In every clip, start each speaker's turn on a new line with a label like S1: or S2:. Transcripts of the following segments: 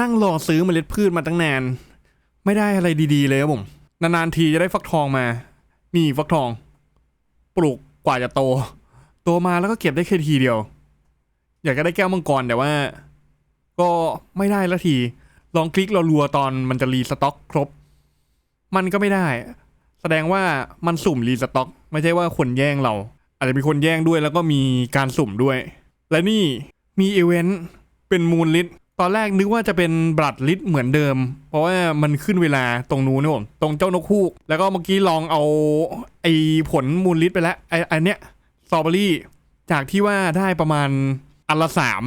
S1: นั่งรอซื้อเมล็ดพืชมาตั้งนาน ไม่ได้อะไรดีๆเลยครับผม นานๆทีจะได้ฟักทองมา นี่ฟักทอง ปลูกกว่าจะโต โตมาแล้วก็เก็บได้แค่ทีเดียว อยากจะได้แก้วมังกรแต่ว่า ก็ไม่ได้ละที ลองคลิกรัวๆตอนมันจะรีสต็อกครบ มันก็ไม่ได้ แสดงว่ามันสุ่มรีสต็อก ไม่ใช่ว่าคนแย่งเรา อาจจะมีคนแย่งด้วยแล้วก็มีการสุ่มด้วย และนี่มีอีเวนต์เป็นมูลลิท ตอนแรกนึกว่าจะเป็นบลัดลิทเหมือนเดิม เพราะว่ามันขึ้นเวลาตรงนู้นนะผมตรงเจ้านกฮูก แล้วก็เมื่อกี้ลองเอาไอ้ผลมูลลิทไปแล้วไอ้อันเนี้ยสตรอเบอรี่จากที่ว่าได้ประมาณอันละสาม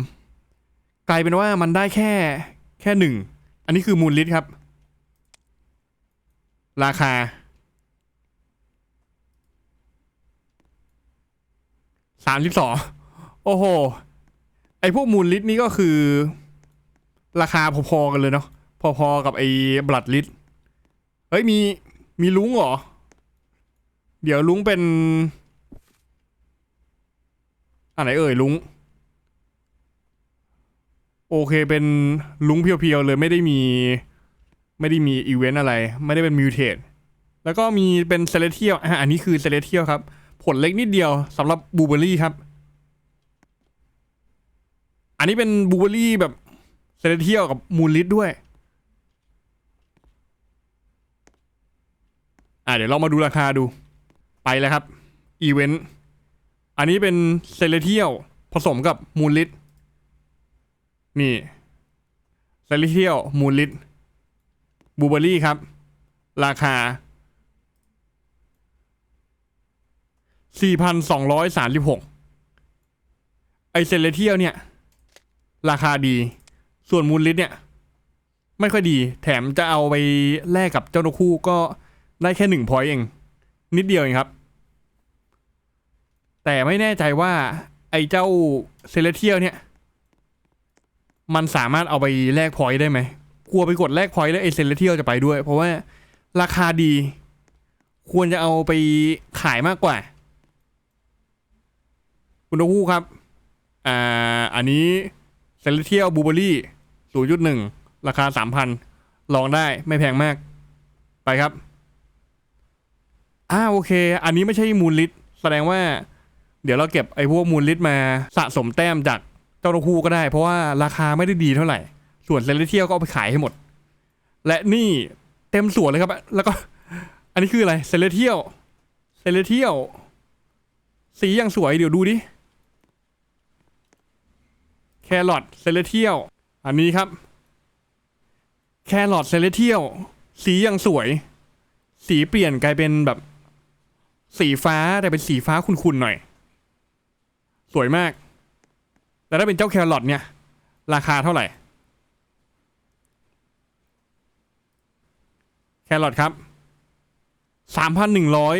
S1: กลายเป็นว่ามันได้แค่แค่หนึ่งอันนี้คือมูลลิทครับ ราคา สามสิบสองโอ้โห ไอพวกมูลลิตนี่ก็คือ ราคาพอๆกันเลยเนาะพอๆกับไอ้บลัดลิตเฮ้ยมีมีลุงเหรอ เดี๋ยวลุงเป็นอันไหนเอ่ยลุง โอเคเป็นลุงเพียวๆเลยไม่ได้มี ไม่ได้มีอีเวนต์อะไร ไม่ได้เป็นมิวเทสแล้วก็มีเป็นเซเลเทียลอะอันนี้คือเซเลเทียลครับ ผลเล็กนิดเดียวสำหรับบูเบอรี่ครับ อันนี้เป็นบูเบอรี่แบบ เซเลเทียลกับมูลลิตด้วย อะเดี๋ยวเรามาดูราคาดู ไปแล้วครับ อีเวนต์ อันนี้เป็นเซเลเทียลผสมกับมูลลิตนี่เซเลเทียลมูลลิตบูเบอรี่ครับ ราคา 4,236 ไอเซเลเทียลเนี่ย ราคาดี ส่วนมูลลิตเนี่ย ไม่ค่อยดี แถมจะเอาไปแลกกับเจ้านกคู่ก็ได้แค่หนึ่งพอยต์เอง นิดเดียวเองครับ แต่ไม่แน่ใจว่า ไอเจ้าเซเลเทียลเนี่ย มันสามารถเอาไปแลกพอยต์ได้ไหมกลัวไปกดแลกพอยต์แล้วไอเซเลเทียลจะไปด้วย เพราะว่าราคาดี ควรจะเอาไปขายมากกว่า คุณนกฮูกครับ อ่า อันนี้เซเลเทียลบูเบอรี่ ศูนย์จุดหนึ่งราคาสามพันลองได้ไม่แพงมาก ไปครับ อ่าโอเค อันนี้ไม่ใช่มูลลิตแสดงว่า เดี๋ยวเราเก็บไอ้พวกมูลลิตมาสะสมแต้มจากเจ้านกฮูกก็ได้ เพราะว่าราคาไม่ได้ดีเท่าไหร่ ส่วนเซเลเทียลก็เอาไปขายให้หมด และนี่เต็มสวนเลยครับ แล้วก็ อันนี้คืออะไรเซเลเทียลเซเลเทียลสีอย่างสวยเดี๋ยวดูดิแครอทเซเลเทียล อันนี้ครับ แครอทเซเลเทียลสีย่างสวย สีเปลี่ยนกลายเป็นแบบ สีฟ้าแต่เป็นสีฟ้าคุนๆหน่อย สวยมาก แต่ถ้าเป็นเจ้าแครอทเนี่ย ราคาเท่าไหร่ แครอทครับสามพันหนึ่งร้อย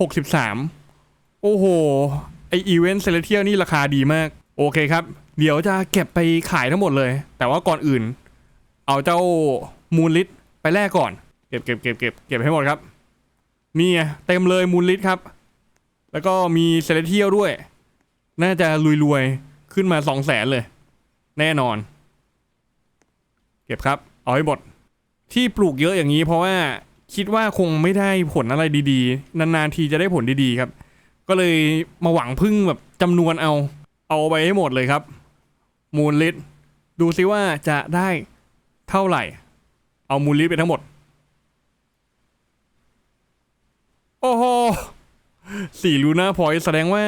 S1: หกสิบสามโอ้โห ไออีเวนต์เซเลเทียลนี่ราคาดีมาก โอเคครับ เดี๋ยวจะเก็บไปขายทั้งหมดเลย แต่ว่าก่อนอื่น เอาเจ้ามูลลิตไปแลกก่อน เก็บเก็บเก็บเก็บเก็บให้หมดครับนี่ไงเต็มเลยมูลลิตครับ แล้วก็มีเซเลเทียลด้วย น่าจะรวยๆ ขึ้นมาสองแสนเลย แน่นอน เก็บครับ เอาให้หมด ที่ปลูกเยอะอย่างนี้เพราะว่าคิดว่าคงไม่ได้ผลอะไรดีๆ นานๆทีจะได้ผลดีๆครับ ก็เลยมาหวังพึ่งแบบจำนวนเอา เอาไปให้หมดเลยครับ มูลลิตดูซิว่าจะได้เท่าไหร่ เอามูลลิตไปทั้งหมด โอ้โหสี่ลูน่าพอยแสดงว่า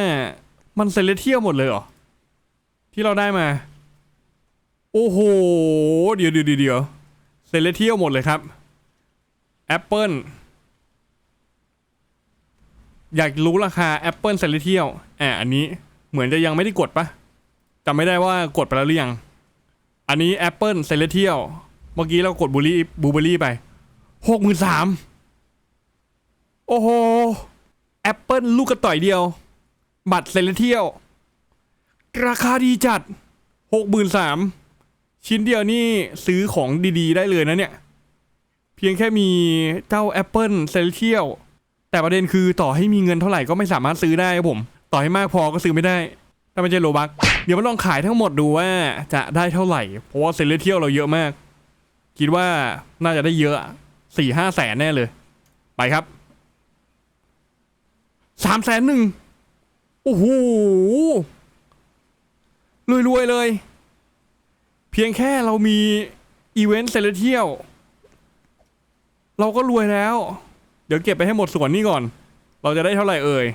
S1: มันเซเลเทียลหมดเลยเหรอ ที่เราได้มา โอ้โห เดี๋ยวเดี๋ยวเดี๋ยวเซเลเทียลหมดเลยครับแอปเปิลอยากรู้ราคาแอปเปิลเซเลเทียลอะอันนี้เหมือนจะยังไม่ได้กดปะ จำไม่ได้ว่ากดไปแล้วหรือยัง อันนี้แอปเปิลเซเลเทียลเมื่อกี้เรากดบูรี่บูเบอรี่ไปหกหมื่นสามโอ้โหแอปเปิลลูกกระต่อยเดียว บัตรเซเลเทียลราคาดีจัดหกหมื่นสามชิ้นเดียวนี่ซื้อของดีๆ ได้เลยนะเนี่ย เพียงแค่มีเจ้า Apple c e l e s t i a l แต่ประเด็นคือต่อให้มีเงินเท่าไหร่ก็ไม่สามารถซื้อได้ครับผม ต่อให้มากพอก็ซื้อไม่ได้ ถ้าไม่ใช่โลบัก เดี๋ยวมาลองขายทั้งหมดดูว่าจะได้เท่าไหร่ เพราะว่าเซเลเทียลเราเยอะมาก คิดว่าน่าจะได้เยอะสี่ห้าแสนแน่เลย ไปครับสามแสนหนึ่งโอ้โหรวยๆเลย เพียงแค่เรามีอีเวนต์เซเลเทียลเราก็รวยแล้ว เดี๋ยวเก็บไปให้หมดส่วนนี้ก่อน เราจะได้เท่าไหร่เอ่ย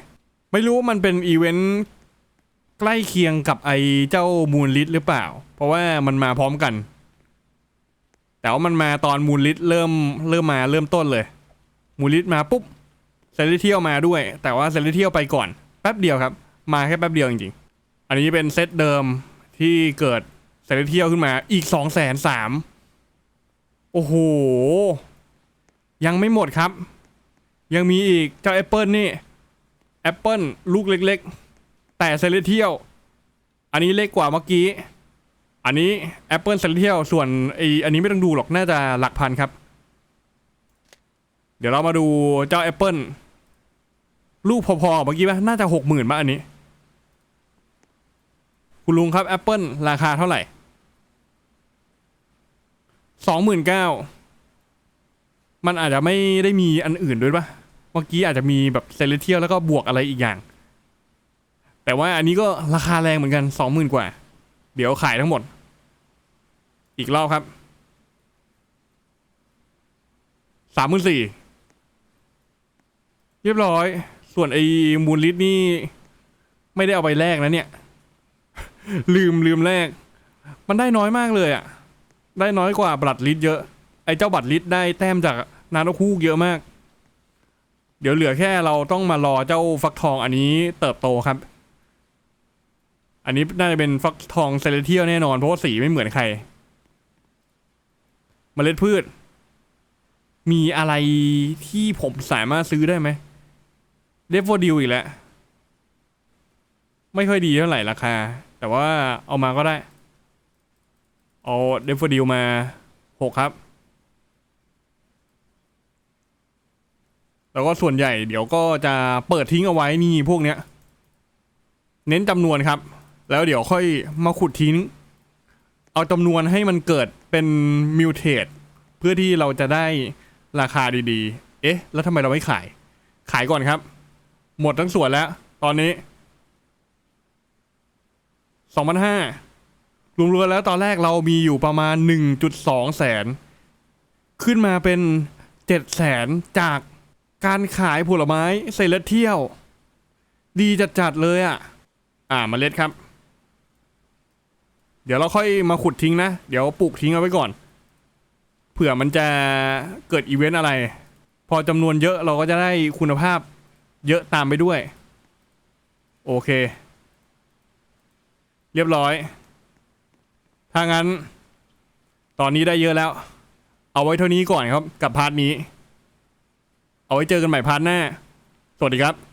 S1: ไม่รู้ว่ามันเป็นอีเวนต์ ใกล้เคียงกับไอ้เจ้ามูลลิทหรือเปล่า เพราะว่ามันมาพร้อมกัน แต่ว่ามันมาตอนมูลลิทเริ่มเริ่มมาเริ่มต้นเลย มูลลิทมาปุ๊บเซเลเทียลมาด้วย แต่ว่าเซเลเทียลไปก่อน แป๊บเดียวครับ มาแค่แป๊บเดียวจริงๆ อันนี้เป็นเซตเดิมที่เกิดเซเลเทียลขึ้นมาอีกสองแสนสามโอ้โห ยังไม่หมดครับ ยังมีอีกเจ้าแอปเปิลนี่แอปเปิลลูกเล็ก ๆ แต่เซเลเทียลอันนี้เล็กกว่าเมื่อกี้ อันนี้ Apple c e l e s t i a l ส่วนไออันนี้ไม่ต้องดูหรอกน่าจะหลักพันครับ เดี๋ยวเรามาดูเจ้า Apple ลูกพอๆเมื่อกี้ป่ะน่าจะหกหมื่นป่ะอันนี้ คุณลุงครับ Apple ราคาเท่าไหร่สองหมื่นเก้ามันอาจจะไม่ได้มีอันอื่นด้วยป่ะ เมื่อกี้อาจจะมีแบบเซเลเทียลแล้วก็บวกอะไรอีกอย่าง แต่ว่าอันนี้ก็ราคาแรงเหมือนกันสองหมื่นกว่า เดี๋ยวขายทั้งหมด อีกรอบครับสามหมื่นสี่เรียบร้อย ส่วนไอ้มูลลิตนี่ ไม่ได้เอาไปแลกนะเนี่ย ลืมลืมแลกมันได้น้อยมากเลยอะ่ะ ได้น้อยกว่าบัตรลิตเยอะ ไอ้เจ้าบัตรลิตได้แต้มจากนานกฮูกเยอะมาก เดี๋ยวเหลือแค่เราต้องมารอเจ้าฟักทองอันนี้เติบโตครับ อันนี้น่าจะเป็นฟักทองเซเลเทียลแน่นอนเพราะว่าสีไม่เหมือนใครเมล็ดพืช มีอะไรที่ผมสามารถซื้อได้ไหมเดฟโฟดิวอีกแล้ว ไม่ค่อยดีเท่าไหร่ราคา แต่ว่าเอามาก็ได้ เอาเดฟโฟดิวมาหกครับ แล้วก็ส่วนใหญ่เดี๋ยวก็จะเปิดทิ้งเอาไว้นี่พวกเนี้ย เน้นจำนวนครับ แล้วเดี๋ยวค่อยมาขุดทิ้ง เอาจำนวนให้มันเกิดเป็นมิวเทตเพื่อที่เราจะได้ราคาดีๆ เอ๊ะ แล้วทำไมเราไม่ขาย ขายก่อนครับ หมดทั้งส่วนแล้ว ตอนนี้สองพันห้ารวมๆแล้วตอนแรกเรามีอยู่ประมาณ 1.2 แสน ขึ้นมาเป็น 7 แสนจากการขายผลไม้เซเลสเที่ยว ดีจัดๆเลยอะ อ่าเมล็ดครับ เดี๋ยวเราค่อยมาขุดทิ้งนะ เดี๋ยวปลูกทิ้งเอาไว้ก่อน เผื่อมันจะเกิดอีเวนต์อะไร พอจำนวนเยอะเราก็จะได้คุณภาพเยอะตามไปด้วย โอเค เรียบร้อย ถ้างั้น ตอนนี้ได้เยอะแล้ว เอาไว้เท่านี้ก่อนครับกับพาร์ทนี้ เอาไว้เจอกันใหม่พาร์ทหน้า สวัสดีครับ